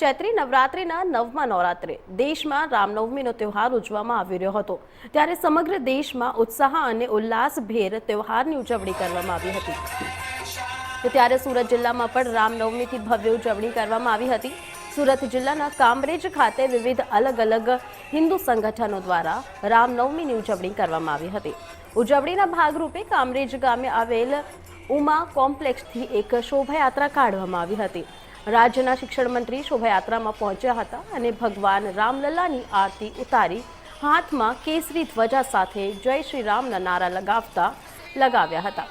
ચૈત્રી નવરાત્રિના નવમા નવરાત્રે દેશમાં રામનવમીનો તહેવાર ઉજવવામાં આવી રહ્યો હતો. ત્યારે સમગ્ર દેશમાં ઉત્સાહ અને ઉલ્લાસભેર તહેવારની ઉજવણી કરવામાં આવી હતી. તો ત્યારે સુરત જિલ્લામાં પણ રામનવમીથી ભવ્ય ઉજવણી કરવામાં આવી હતી. સુરત જિલ્લાના કામરેજ ખાતે વિવિધ અલગ અલગ હિન્દુ સંગઠનો દ્વારા રામનવમીની ઉજવણી કરવામાં આવી હતી. ઉજવણીના ભાગરૂપે કામરેજ ગામે આવેલ ઉમા કોમ્પ્લેક્સથી એક શોભાયાત્રા કાઢવામાં આવી હતી. રાજ્યના શિક્ષણ મંત્રી શોભાયાત્રામાં પહોંચ્યા હતા અને ભગવાન રામલલ્લાની આરતી ઉતારી હાથમાં કેસરી ધ્વજા સાથે જય શ્રી રામના નારા લગાવતા લગાવ્યા હતા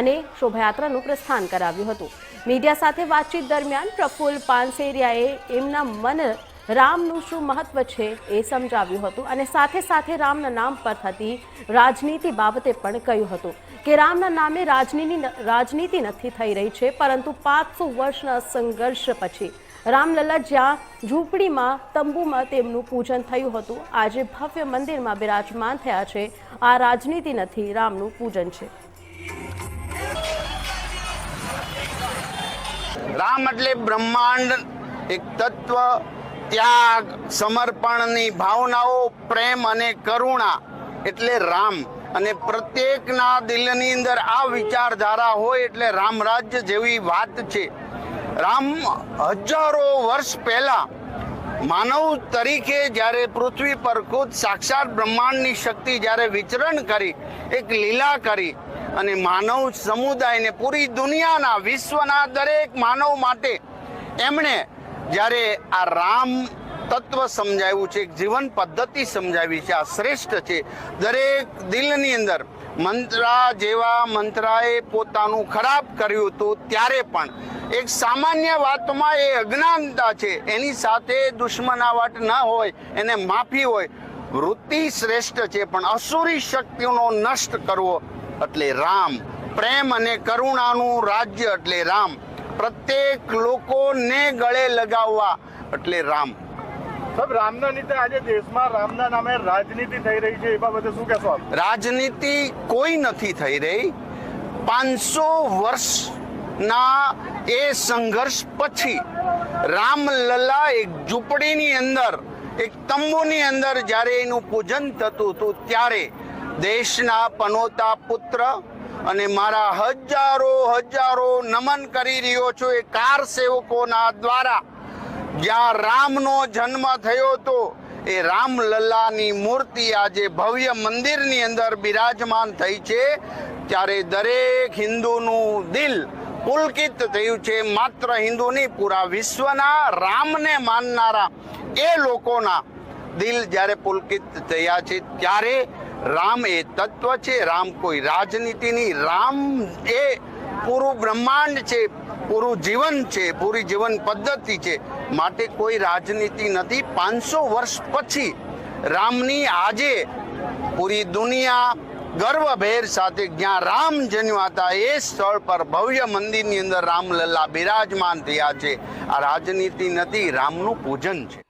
અને શોભાયાત્રાનું પ્રસ્થાન કરાવ્યું હતું. મીડિયા સાથે વાતચીત દરમિયાન પ્રફુલ્લ પાનસેરિયાએ એમના મન રામનું શું મહત્વ છે એ સમજાવ્યું હતું અને સાથે સાથે રામના નામ પર થતી રાજનીતિ બાબતે પણ કહ્યું હતું કે રામના નામે રાજનીતિ રાજનીતિ નથી થઈ રહી છે, પરંતુ પાંચસો વર્ષના સંઘર્ષ પછી રામલલ્લા જ્યાં ઝૂંપડીમાં, તંબુમાં તેમનું પૂજન થયું હતું, આજે ભવ્ય મંદિરમાં બિરાજમાન થયા છે, આ રાજનીતિ નથી, રામનું પૂજન છે. રામ એટલે બ્રહ્માંડ એક તત્વ ત્યાગ, સમર્પણની ભાવનાઓ, પ્રેમ અને કરુણા એટલે રામ. અને પ્રત્યેકના દિલની અંદર આ વિચારધારા હોય એટલે રામ રાજ્ય જેવી વાત છે. રામ હજારો વર્ષ પહેલા માનવ તરીકે જ્યારે પૃથ્વી પર ખુદ સાક્ષાત બ્રહ્માંડની શક્તિ જ્યારે વિચરણ કરી, એક લીલા કરી અને માનવ સમુદાયને પૂરી દુનિયાના વિશ્વના દરેક માનવ માટે એમણે જ્યારે આ રામ તત્વ સમજાવ્યું છે જીવન પદ્ધતિ સમજાવી છે, આ શ્રેષ્ઠ છે. દરેક દિલની અંદર મંત્રા જેવા મંત્રાએ પોતાનું ખરાબ કર્યું હતું ત્યારે પણ. એક સામાન્ય વાતમાં એ અજ્ઞાનતા છે, એની સાથે દુશ્મનાવટ ન હોય, એને માફી હોય. વૃત્તિ શ્રેષ્ઠ છે, પણ અસુરી શક્તિઓનો નષ્ટ કરવો એટલે રામ. પ્રેમ અને કરુણાનું રાજ્ય એટલે રામ. પ્રત્યેક લોકોને ગળે લગાવવા. એટલે રામ. સાહેબ રામના આજે દેશમાં રામના નામે રાજનીતિ થઈ રહી છે એ બાબતે શું કહેશો રાજનીતિ કોઈ નથી થઈ રહી. પાંચસો વર્ષના એ સંઘર્ષ પછી રામલલ્લા એક ઝૂંપડીની અંદર એક તંબુની અંદર જ્યારે એનું પૂજન થતું હતું ત્યારે દેશના પનોતા પુત્ર અને મારા હજારો હજારો નમન કરી રહ્યો છું એ કાર સેવકોના દ્વારા. જ્યાં રામનો જન્મ થયો હતો, એ રામલલ્લાની મૂર્તિ આજે ભવ્ય મંદિરની અંદર બિરાજમાન થઈ છે. ત્યારે દરેક હિન્દુનું દિલ પુલકિત થયું છે. માત્ર હિન્દુ નહીં, પૂરા વિશ્વના રામને માનનારા એ લોકોના દિલ જ્યારે પુલકિત થયા છે, ત્યારે રામ એ તત્વ છે, રામ કોઈ રાજનીતિ નહીં. રામ એ પૂરું બ્રહ્માંડ છે, પૂરું જીવન છે, પૂરી જીવન પદ્ધતિ છે. માટે કોઈ રાજનીતિ નથી. પાંચસો વર્ષ પછી રામની આજે પૂરી દુનિયા ગર્વભેર સાથે જ્યાં રામ જન્મ્યા હતા, એ સ્થળ પર ભવ્ય મંદિરની અંદર રામલલ્લા બિરાજમાન થયા છે. આ રાજનીતિ નથી, રામનું પૂજન છે.